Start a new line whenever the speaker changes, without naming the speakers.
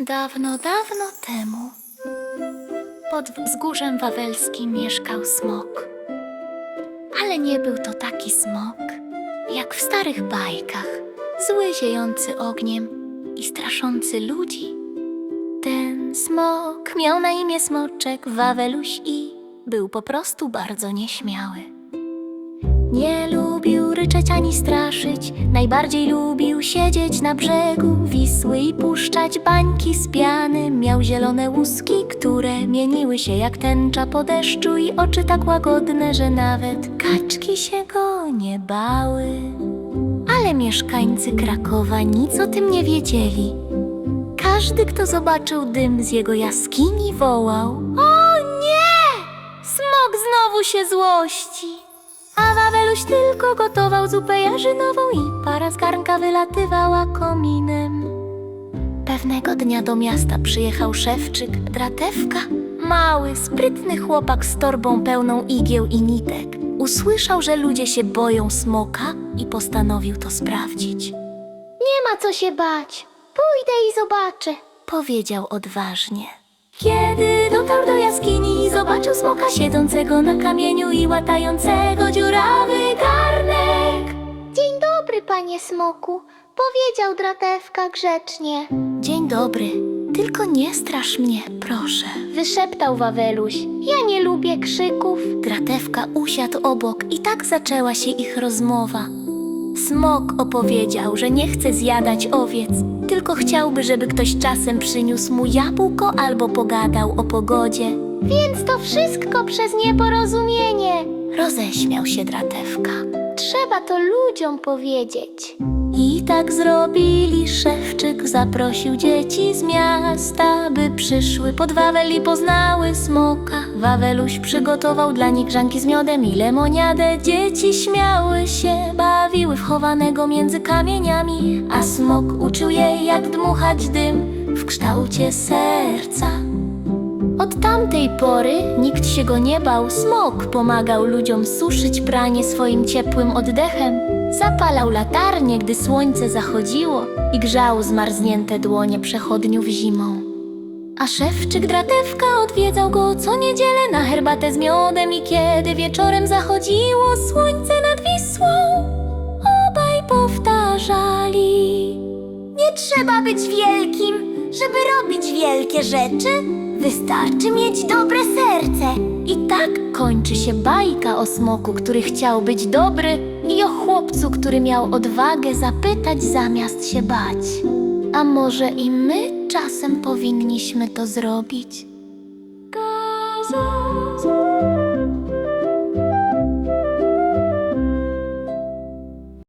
Dawno, dawno temu pod wzgórzem wawelskim mieszkał smok. Ale nie był to taki smok, jak w starych bajkach, zły ziejący ogniem i straszący ludzi. Ten smok miał na imię Smoczek Waweluś i był po prostu bardzo nieśmiały. Nie lubił ryczeć ani straszyć, najbardziej lubił siedzieć na brzegu Wisły i puszczać bańki z piany. Miał zielone łuski, które mieniły się jak tęcza po deszczu i oczy tak łagodne, że nawet kaczki się go nie bały. Ale mieszkańcy Krakowa nic o tym nie wiedzieli. Każdy, kto zobaczył dym z jego jaskini, wołał: O nie! Smok znowu się złości! A Waweluś tylko gotował zupę jarzynową i para z garnka wylatywała kominem. Pewnego dnia do miasta przyjechał szewczyk, dratewka, mały, sprytny chłopak z torbą pełną igieł i nitek. Usłyszał, że ludzie się boją smoka i postanowił to sprawdzić. Nie ma co się bać, pójdę i zobaczę, powiedział odważnie. Kiedy dotarł do jaskini, zobaczył smoka siedzącego na kamieniu i łatającego dziurawy garnek.
Dzień dobry, panie smoku, powiedział dratewka grzecznie.
Dzień dobry, tylko nie strasz mnie, proszę.
Wyszeptał Waweluś. Ja nie lubię krzyków.
Dratewka usiadł obok i tak zaczęła się ich rozmowa. Smok opowiedział, że nie chce zjadać owiec, tylko chciałby, żeby ktoś czasem przyniósł mu jabłko albo pogadał o pogodzie.
Więc to wszystko przez nieporozumienie.
Roześmiał się dratewka.
Trzeba to ludziom powiedzieć.
I tak zrobili, szewczyk zaprosił dzieci z miasta, by przyszły pod Wawel i poznały smoka. Waweluś przygotował dla nich grzanki z miodem i lemoniadę. Dzieci śmiały się, bawiły w chowanego między kamieniami, a smok uczył je, jak dmuchać dym w kształcie serca. Tamtej pory nikt się go nie bał. Smok pomagał ludziom suszyć pranie swoim ciepłym oddechem. Zapalał latarnie, gdy słońce zachodziło i grzał zmarznięte dłonie przechodniów zimą. A szewczyk dratewka odwiedzał go co niedzielę na herbatę z miodem i kiedy wieczorem zachodziło słońce nad Wisłą, obaj powtarzali. Nie trzeba być wielkim, żeby robić wielkie rzeczy. Wystarczy mieć dobre serce. I tak kończy się bajka o smoku, który chciał być dobry i o chłopcu, który miał odwagę zapytać zamiast się bać. A może i my czasem powinniśmy to zrobić?